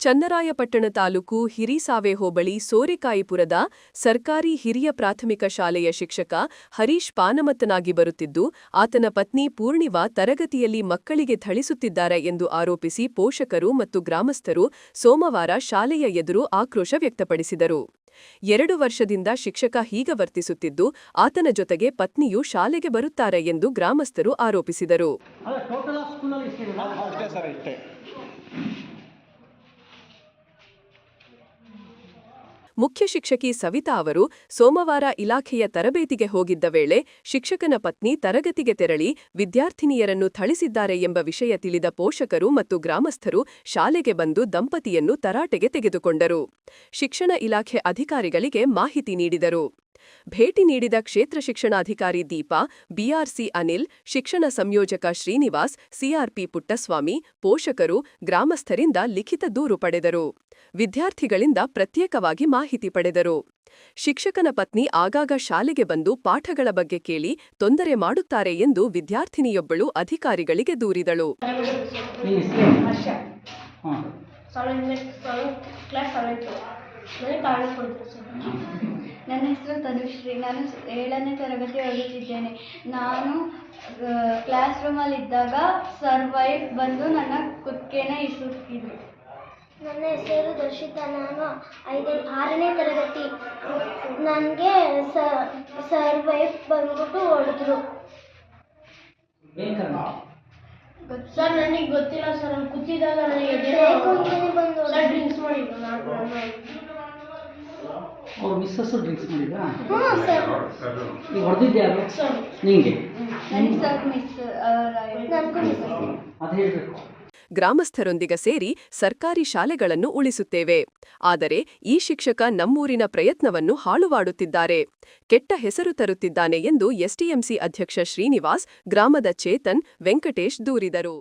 ಚನ್ನರಾಯಪಟ್ಟಣ ತಾಲೂಕು ಹಿರಿಸಾವೆ ಹೋಬಳಿ ಸೋರೆಕಾಯಿಪುರದ ಸರ್ಕಾರಿ ಹಿರಿಯ ಪ್ರಾಥಮಿಕ ಶಾಲೆಯ ಶಿಕ್ಷಕ ಹರೀಶ್ ಪಾನಮತ್ತನಾಗಿ ಬರುತ್ತಿದ್ದು ಆತನ ಪತ್ನಿ ಪೂರ್ಣಿವಾ ತರಗತಿಯಲ್ಲಿ ಮಕ್ಕಳಿಗೆ ಥಳಿಸುತ್ತಿದ್ದಾರೆ ಎಂದು ಆರೋಪಿಸಿ ಪೋಷಕರು ಮತ್ತು ಗ್ರಾಮಸ್ಥರು ಸೋಮವಾರ ಶಾಲೆಯ ಎದುರು ಆಕ್ರೋಶ ವ್ಯಕ್ತಪಡಿಸಿದರು. ಎರಡು ವರ್ಷದಿಂದ ಶಿಕ್ಷಕ ಹೀಗ ವರ್ತಿಸುತ್ತಿದ್ದು ಆತನ ಜೊತೆಗೆ ಪತ್ನಿಯು ಶಾಲೆಗೆ ಬರುತ್ತಾರೆ ಎಂದು ಗ್ರಾಮಸ್ಥರು ಆರೋಪಿಸಿದರು. ಮುಖ್ಯ ಶಿಕ್ಷಕಿ ಸವಿತಾ ಅವರು ಸೋಮವಾರ ಇಲಾಖೆಯ ತರಬೇತಿಗೆ ಹೋಗಿದ್ದ ವೇಳೆ ಶಿಕ್ಷಕನ ಪತ್ನಿ ತರಗತಿಗೆ ತೆರಳಿ ವಿದ್ಯಾರ್ಥಿನಿಯರನ್ನು ಥಳಿಸಿದ್ದಾರೆ ಎಂಬ ವಿಷಯ ತಿಳಿದ ಪೋಷಕರು ಮತ್ತು ಗ್ರಾಮಸ್ಥರು ಶಾಲೆಗೆ ಬಂದು ದಂಪತಿಯನ್ನು ತರಾಟೆಗೆ ತೆಗೆದುಕೊಂಡರು. ಶಿಕ್ಷಣ ಇಲಾಖೆ ಅಧಿಕಾರಿಗಳಿಗೆ ಮಾಹಿತಿ ನೀಡಿದರು. ಭೇಟಿ ನೀಡಿದ ಕ್ಷೇತ್ರ ಶಿಕ್ಷಣಾಧಿಕಾರಿ ದೀಪಾ ಬಿಆರ್ಸಿ ಅನಿಲ್, ಶಿಕ್ಷಣ ಸಂಯೋಜಕ ಶ್ರೀನಿವಾಸ್ ಸಿಆರ್ಪಿ ಪುಟ್ಟಸ್ವಾಮಿ, ಪೋಷಕರು, ಗ್ರಾಮಸ್ಥರಿಂದ ಲಿಖಿತ ದೂರು ಪಡೆದರು. ವಿದ್ಯಾರ್ಥಿಗಳಿಂದ ಪ್ರತ್ಯೇಕವಾಗಿ ಮಾಹಿತಿ ಪಡೆದರು. ಶಿಕ್ಷಕನ ಪತ್ನಿ ಆಗಾಗ ಶಾಲೆಗೆ ಬಂದು ಪಾಠಗಳ ಬಗ್ಗೆ ಕೇಳಿ ತೊಂದರೆ ಮಾಡುತ್ತಾರೆ ಎಂದು ವಿದ್ಯಾರ್ಥಿನಿಯೊಬ್ಬಳು ಅಧಿಕಾರಿಗಳಿಗೆ ದೂರಿದಳು. ಕ್ಲಾಸ್ ನನ್ನ ಹೆಸರು ತನುಶ್ರೀ. ನಾನು ಏಳನೇ ತರಗತಿ ಓದುತ್ತಿದ್ದೇನೆ. ನಾನು ಕ್ಲಾಸ್ ರೂಮಲ್ಲಿದ್ದಾಗ ಇದ್ದಾಗ ಸರ್ವೈವ್ ಬಂದು ನನ್ನ ಕುತ್ತಿಗೆನ ಇಸುತ್ತಿದ್ರು ನನ್ನ ಹೆಸರು ದರ್ಶಿತಾ. ನಾನು ಐದು ಆರನೇ ತರಗತಿ. ನನಗೆ ಸರ್ ವೈಫ್ ಬಂದ್ಬಿಟ್ಟು ಹೊಡೆದ್ರು ಸರ್ ನನಗೆ ಗೊತ್ತಿಲ್ಲ ಸರ್. ಕೂತಿದ್ದಾಗ ನನಗೆ ಬಂದು ಡ್ರಿಂಕ್ಸ್ ಮಾಡಿದ್ರು. ನಾನು ಅವ್ರ ಮಿಸ್ಸಸ್ಸು ಡ್ರಿಂಕ್ಸ್ ಮಾಡಿದ್ರಾ? ಹ್ಞೂ ಸರ್. ಈಗ ಹೊಡೆದಿದ್ದೆ ಯಾರು ನಿಂಗೆ? ನನಗೆ ಸರ್ ಮಿಸ್ ನನಗೂ ಮಿಸ್. ಅದು ಹೇಳಬೇಕು. ಗ್ರಾಮಸ್ಥರೊಂದಿಗೆ ಸೇರಿ ಸರ್ಕಾರಿ ಶಾಲೆಗಳನ್ನು ಉಳಿಸುತ್ತೇವೆ. ಆದರೆ ಈ ಶಿಕ್ಷಕ ನಮ್ಮೂರಿನ ಪ್ರಯತ್ನವನ್ನು ಹಾಳುವಾಡುತ್ತಿದ್ದಾರೆ. ಕೆಟ್ಟ ಹೆಸರು ತರುತ್ತಿದ್ದಾನೆ ಎಂದು ಎಸ್ಟಿಎಂಸಿ ಅಧ್ಯಕ್ಷ ಶ್ರೀನಿವಾಸ್ ಗ್ರಾಮದ ಚೇತನ್ ವೆಂಕಟೇಶ್ ದೂರಿದರು.